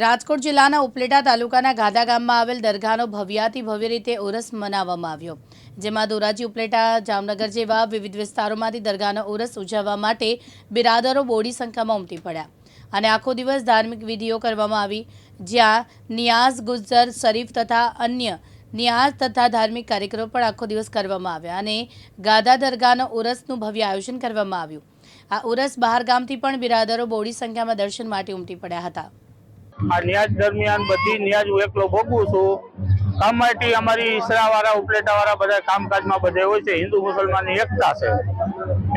રાજકોટ જિલ્લાના ઉપલેટા તાલુકાના ગાદા ગામમાં આવેલ દરગાહનો ભવ્યાતિ ભવ્ય રીતે ઉરસ મનાવવામાં આવ્યો. જેમાં ધોરાજી ઉપલેટા, જામનગર જેવા વિવિધ વિસ્તારોમાંથી દરગાહનો ઉરસ ઉજવવા માટે બિરાદરો બોડી સંખ્યામાં ઉમટી પડ્યા અને આખો દિવસ ધાર્મિક વિધિઓ કરવામાં આવી, જ્યાં નિયાઝ ગુજર શરીફ તથા અન્ય નિયાઝ તથા ધાર્મિક કાર્યક્રમો પણ આખો દિવસ કરવામાં આવ્યા અને ગાદા દરગાહનો ઉરસનું ભવ્ય આયોજન કરવામાં આવ્યું. આ ઉરસ બહાર ગામથી પણ બિરાદરો બોડી સંખ્યામાં દર્શન માટે ઉમટી પડ્યા હતા. આ ન્યાજ દરમિયાન બધી ન્યાજ હું એકલો ભોગવું છું. કામમાટી અમારી ઈસરાવાળા ઉપલેટાવાળા બધા કામકાજમાં બધે હોય છે. હિન્દુ મુસલમાનની એકતા છે.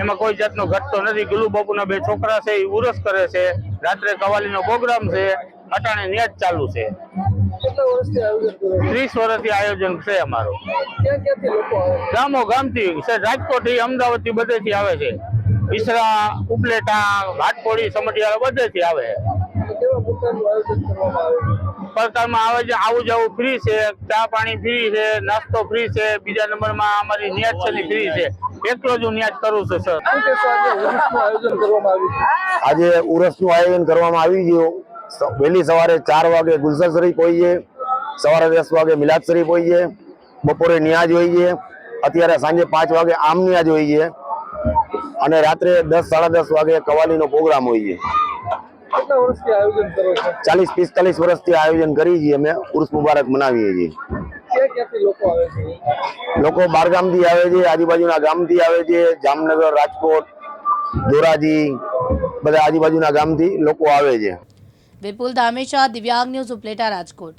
એમાં કોઈ જાતનો ઘટતો નથી. ગુલુ બાપુના બે છોકરા છે એ ઉરસ કરે છે. રાત્રે કવાલીનો પ્રોગ્રામ છે. અટાણે ન્યાજ ચાલુ છે. આયોજન ત્રીસ વર્ષથી આયોજન છે અમારું. ગામો ગામથી રાજકોટથી અમદાવાદથી બધેથી આવે છે. ઈસરા ઉપલેટા ભાટકોડી સમઢિયાળા બધેથી આવે. છે કરવામાં આવે છે. આવે જવું ફ્રી છે ચા પાણી ફ્રી છે નાસ્તો ફ્રી છે બીજા નંબરમાં અમારી ન્યાજ છે ફ્રી છે. એટલો જ હું ન્યાજ કરું છું સર આજે ઉરસનું આયોજન કરવામાં આવી ગયું. વહેલી સવારે ચાર વાગે ગુલસર શરીફ હોઈએ સવારે દસ વાગે મિલાદ શરીફ હોઈએ બપોરે નિયાજ હોઈએ. અત્યારે સાંજે પાંચ વાગે આમ નિયાજ હોઈએ. અને રાત્રે દસ સાડા દસ વાગે કવાલીનો પ્રોગ્રામ હોઈએ. કેટલા વર્ષથી આયોજન કરો છો? ચાલીસ પિસ્તાલીસ વર્ષથી આયોજન કરી છીએ અમે. ઉર્સ મુબારક મનાવીએ છીએ. લોકો આવે છે? લોકો બારગામથી આવે છે આજુબાજુના ગામથી આવે છે જામનગર રાજકોટ ધોરાજી બધા આજુબાજુના ગામથી લોકો આવે છે. વિપુલ ધામેશા દિવ્યાંગ ન્યૂઝ ઉપલેટા રાજકોટ.